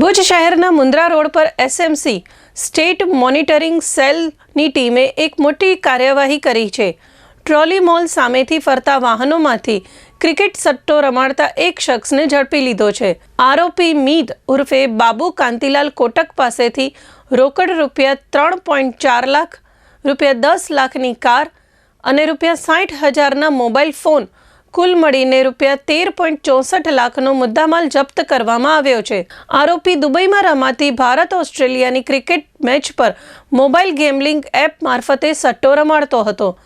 ભુજ શહેરના મુન્દ્રા રોડ પર SMC state monitoring સેલની ટીમે એક મોટી કાર્યવાહી કરી છે. ટ્રોલી મોલ સામેથી ફરતા વાહનોમાંથી ક્રિકેટ સટ્ટો રમાડતા એક શખ્સને ઝડપી લીધો છે. આરોપી મીત ઉર્ફે બાબુ કાંતિલાલ કોટક પાસેથી રોકડ રૂપિયા ત્રણ પોઈન્ટ ચાર લાખ, રૂપિયા દસ લાખની કાર અને રૂપિયા સાઠ હજારના મોબાઈલ ફોન કુલ મળીને રૂપિયા તેર પોઈન્ટ ચોસઠ લાખનો મુદ્દામાલ જપ્ત કરવામાં આવ્યો છે. આરોપી દુબઈમાં રમાતી ભારત ઓસ્ટ્રેલિયાની ક્રિકેટ મેચ પર મોબાઈલ ગેમલિંગ એપ મારફતે સટ્ટો રમાડતો હતો.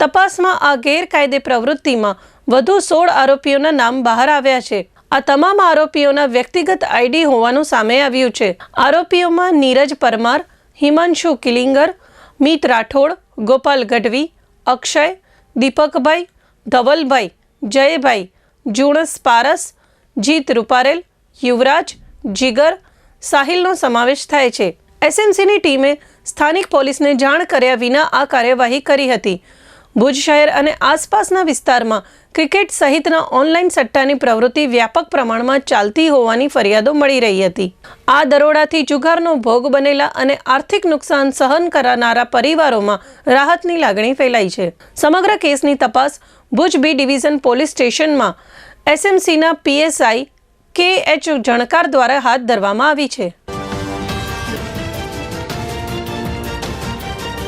તપાસમાં આ ગેરકાયદે પ્રવૃત્તિમાં વધુ સોળ આરોપીઓના નામ બહાર આવ્યા છે. આ તમામ આરોપીઓના વ્યક્તિગત આઈડી હોવાનું સામે આવ્યું છે. આરોપીઓમાં નીરજ પરમાર, હિમાંશુ કિલિંગર, મિત રાઠોડ, ગોપાલ ગઢવી, અક્ષય, દીપકભાઈ, ધવલભાઈ જયભાઈ, જુણસ પારસ, જીત રૂપારેલ, યુવરાજ, જીગર સાહિલનો સમાવેશ થાય છે. એસએમસીની ટીમે સ્થાનિક પોલીસને જાણ કર્યા વિના આ કાર્યવાહી કરી હતી. ભુજ શહેર અને આસપાસના વિસ્તારમાં ક્રિકેટ સહિતના ઓનલાઈન સટ્ટાની પ્રવૃત્તિ વ્યાપક પ્રમાણમાં ચાલતી હોવાની ફરિયાદો મળી રહી હતી. આ દરોડાથી જુગારનો ભોગ બનેલા અને આર્થિક નુકસાન સહન કરનારા પરિવારોમાં રાહતની લાગણી ફેલાઈ છે. સમગ્ર કેસની તપાસ ભુજ બી ડિવિઝન પોલીસ સ્ટેશનમાં એસએમસીના પીએસઆઈ કે એચ જણકાર દ્વારા હાથ ધરવામાં આવી છે.